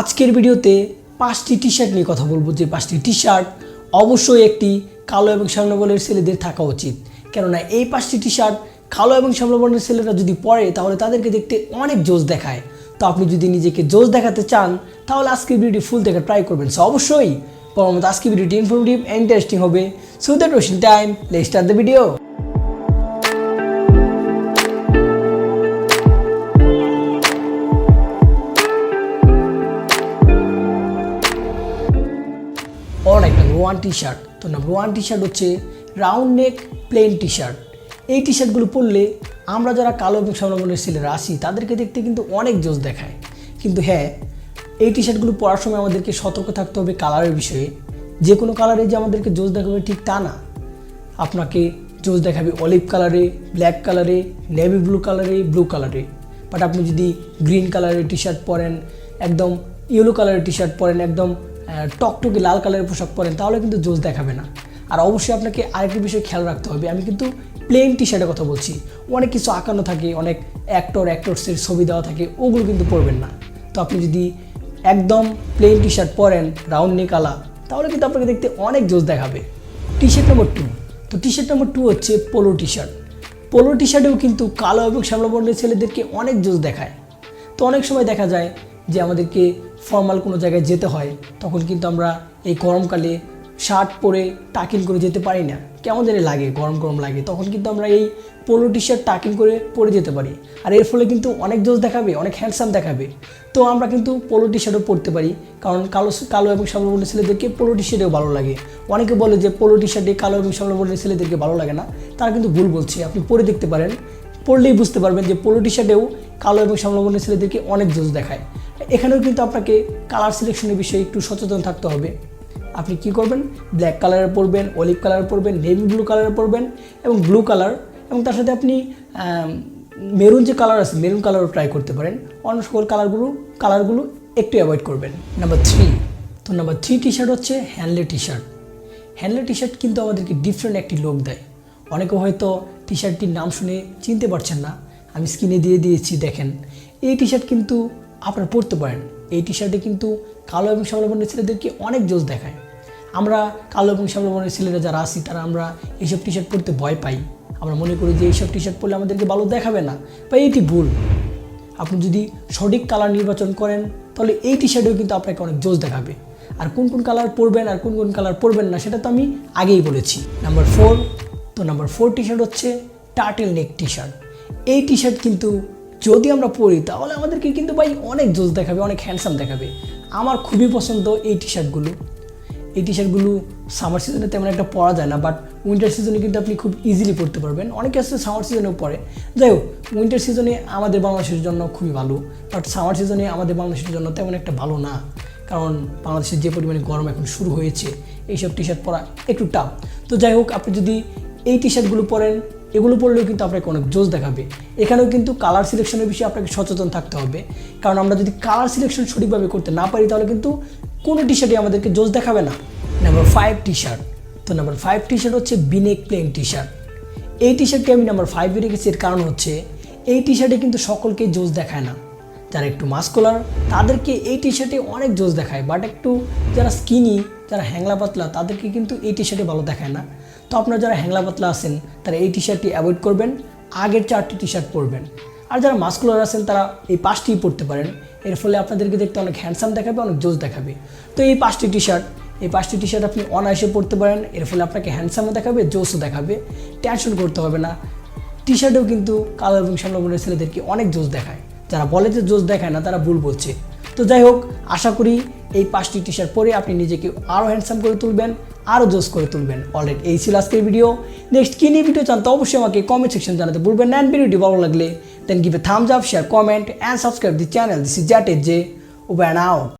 আজকের ভিডিওতে পাঁচটি টি শার্ট নিয়ে কথা বলব। যে পাঁচটি টি শার্ট অবশ্যই একটি কালো এবং শ্যামলবর্ণের ছেলেদের থাকা উচিত। কেননা এই পাঁচটি টি শার্ট কালো এবং শ্যামলবর্ণের ছেলেরা যদি পরে, তাহলে তাদেরকে দেখতে অনেক জোশ দেখায়। তো আপনি যদি নিজেকে জোশ দেখাতে চান, তাহলে আজকের ভিডিওটি ফুল দেখা ট্রাই করবেন। সো অবশ্যই পরমত আজকের ভিডিওটি ইনফরমেটিভ ইন্টারেস্টিং হবে। So that wasting time let start the video number one T shirt তো নাম্বার ওয়ান টি শার্ট হচ্ছে round neck plain T shirt এই টি শার্টগুলো পরলে আমরা যারা কালো এবং স্বর্ণবর্ণের ছেলেরা আসি তাদেরকে দেখতে কিন্তু অনেক জোস দেখায়। কিন্তু হ্যাঁ এই টি শার্টগুলো পরার সময় আমাদেরকে সতর্ক থাকতে হবে কালারের বিষয়ে। যে কোনো কালারে যে আমাদেরকে জোস দেখাবে ঠিক তা না। আপনাকে জোস দেখাবে অলিভ কালারে ব্ল্যাক কালারে নেভি ব্লু কালারে ব্লু কালারে বাট আপনি যদি গ্রিন কালারের টি শার্ট পরেন, একদম ইয়েলো কালারের টি শার্ট পরেন, একদম টকটকে লাল কালারের পোশাক পরেন, তাহলে কিন্তু জোস দেখাবে না। আর অবশ্যই আপনাকে আরেকটি বিষয় খেয়াল রাখতে হবে, আমি কিন্তু প্লেন টি শার্টের কথা বলছি। অনেক কিছু আঁকানো থাকে, অনেক অ্যাক্টর অ্যাক্টরসের ছবি দেওয়া থাকে, ওগুলো কিন্তু পরবেন না। তো আপনি যদি একদম প্লেন টি শার্ট পরেন রাউন্ড নেক আলা, তাহলে কিন্তু আপনাকে দেখতে অনেক জোস দেখাবে। টি শার্ট নম্বর টু তো টি শার্ট নম্বর টু হচ্ছে polo T shirt polo T শার্টেও কিন্তু কালো এবং শ্যামলাবর্ণের ছেলেদেরকে অনেক জোস দেখায়। তো অনেক সময় দেখা যায় যে আমাদেরকে ফর্মাল কোনো জায়গায় যেতে হয়, তখন কিন্তু আমরা এই গরমকালে শার্ট পরে টাকিং করে যেতে পারি না। কেমন জানি লাগে, গরম গরম লাগে। তখন কিন্তু আমরা এই পোলো টি শার্ট টাকিং করে পরে যেতে পারি। আর এর ফলে কিন্তু অনেক জোস দেখাবে, অনেক হ্যান্ডসাম দেখাবে। তো আমরা কিন্তু পোলো টি শার্টও পরতে পারি, কারণ কালো কালো এবং শ্যামলাবর্ণের ছেলেদেরকে পোলো টি শার্টেও ভালো লাগে। অনেকে বলে যে পোলো টি শার্টে কালো এবং শ্যামলাবর্ণের ছেলেদেরকে ভালো লাগে না, তারা কিন্তু ভুল বলছে। আপনি পরে দেখতে পারেন পড়লেই বুঝতে পারবেন যে পোলো টি শার্টেও কালো এবং শ্যামলাবর্ণের ছেলেদেরকে অনেক জোস দেখায়। এখানেও কিন্তু আপনাকে কালার সিলেকশনের বিষয়ে একটু সচেতন থাকতে হবে। আপনি কি করবেন? ব্ল্যাক কালারের পরবেন অলিভ কালার পরবেন নেভি ব্লু কালারের পরবেন এবং ব্লু কালার এবং তার সাথে আপনি মেরুন যে কালার আছে মেরুন কালারও ট্রাই করতে পারেন। অন্য সকল কালারগুলো কালারগুলো একটু অ্যাভয়েড করবেন। নাম্বার থ্রি তো নাম্বার থ্রি টি শার্ট হচ্ছে henley T shirt হ্যান্ডলে T shirt কিন্তু আমাদেরকে ডিফারেন্ট একটি লোক দেয়। অনেকে হয়তো টি শার্টটির নাম শুনে চিনতে পারছেন না। আমি স্ক্রিনে দিয়ে দিয়েছি, দেখেন। এই টি শার্ট কিন্তু আপনারা পরতে পারেন। এই টি শার্টে কিন্তু কালো এবং শ্যামলাবর্ণের ছেলেদেরকে অনেক জোশ দেখায়। আমরা কালো এবং শ্যামলাবর্ণের ছেলেরা যারা আছি, তারা আমরা এইসব টি শার্ট পরতে ভয় পাই। আমরা মনে করি যে এইসব টি শার্ট পরলে আমাদেরকে ভালো দেখাবে না। বা এটি ভুল। আপনি যদি সঠিক কালার নির্বাচন করেন, তাহলে এই টি শার্টেও কিন্তু আপনাকে অনেক জোশ দেখাবে। আর কোন কোন কালার পরবেন আর কোন কোন কালার পরবেন না, সেটা তো আমি আগেই বলেছি। নাম্বার ফোর তো নাম্বার ফোর টি শার্ট হচ্ছে টার্টেল নেক টি শার্ট এই টি শার্ট কিন্তু যদি আমরা পরি, তাহলে আমাদেরকে কিন্তু ভাই অনেক জোস দেখাবে, অনেক হ্যান্ডসাম দেখাবে। আমার খুবই পছন্দ এই টি শার্টগুলো এই টি শার্টগুলো সামার সিজনে তেমন একটা পরা যায় না বাট উইন্টার সিজনে কিন্তু আপনি খুব ইজিলি পরতে পারবেন। অনেকে আছে সামার সিজনেও পরে। যাই হোক উইন্টার সিজনে আমাদের বাংলাদেশের জন্য খুবই ভালো বাট সামার সিজনে আমাদের বাংলাদেশের জন্য তেমন একটা ভালো না। কারণ বাংলাদেশের যে পরিমাণে গরম এখন শুরু হয়েছে, এইসব টি শার্ট পরা একটু টাফ তো যাই হোক, আপনি যদি এই টি শার্টগুলো পরেন, এগুলো পরলেও কিন্তু আপনাকে অনেক জোশ দেখাবে। এখানেও কিন্তু কালার সিলেকশনের বিষয়ে আপনাকে সচেতন থাকতে হবে। কারণ আমরা যদি কালার সিলেকশন সঠিকভাবে করতে না পারি, তাহলে কিন্তু কোনো টি শার্টই আমাদেরকে জোশ দেখাবে না। নাম্বার ফাইভ টি শার্ট তো নাম্বার ফাইভ টি শার্ট হচ্ছে বিনেক প্লেন টি শার্ট এই টি শার্টটি আমি নাম্বার ফাইভে রেখেছি, এর কারণ হচ্ছে এই টি শার্টে কিন্তু সকলকে জোশ দেখায় না। যারা একটু মাস্কুলার তাদেরকে এই টি শার্টে অনেক জোশ দেখায় বাট একটু যারা স্কিনি যারা হ্যাংলা পাতলা, তাদেরকে কিন্তু এই টি শার্টে ভালো দেখায় না। তো আপনারা যারা হ্যাংলা পাতলা আছেন, তারা এই টি শার্টটি অ্যাভয়েড করবেন, আগের চারটি টি শার্ট পরবেন। আর যারা মাস্কুলার আছেন, তারা এই পাঁচটিই পরতে পারেন। এর ফলে আপনাদেরকে দেখতে অনেক হ্যান্ডসাম দেখাবে, অনেক জোশ দেখাবে। তো এই পাঁচটি টি শার্ট এই পাঁচটি টি শার্ট আপনি অনায়াসে পরতে পারেন। এর ফলে আপনাকে হ্যান্ডসামও দেখাবে জোশও দেখাবে। টেনশন করতে হবে না। টি শার্টেও কিন্তু কালো এবং শ্যামলাবর্ণের ছেলেদেরকে অনেক জোশ দেখায়। যারা বলে যে জোশ দেখায় না, তারা ভুল বলছে। তো যাই হোক, আশা করি এই পাঁচটি টি শার্ট পরে আপনি নিজেকে আরও হ্যান্ডসাম করে তুলবেন আরও জোস করে তুলবেন। অলরেডি এই ছিল আজকের ভিডিও নেক্সট কী নিয়ে ভিডিও চান তো অবশ্যই আমাকে কমেন্ট সেকশন জানাতে বলবেন না। ভিডিওটি ভালো লাগলে then give a thumbs up share comment and subscribe the channel this is জ্যাট age J over out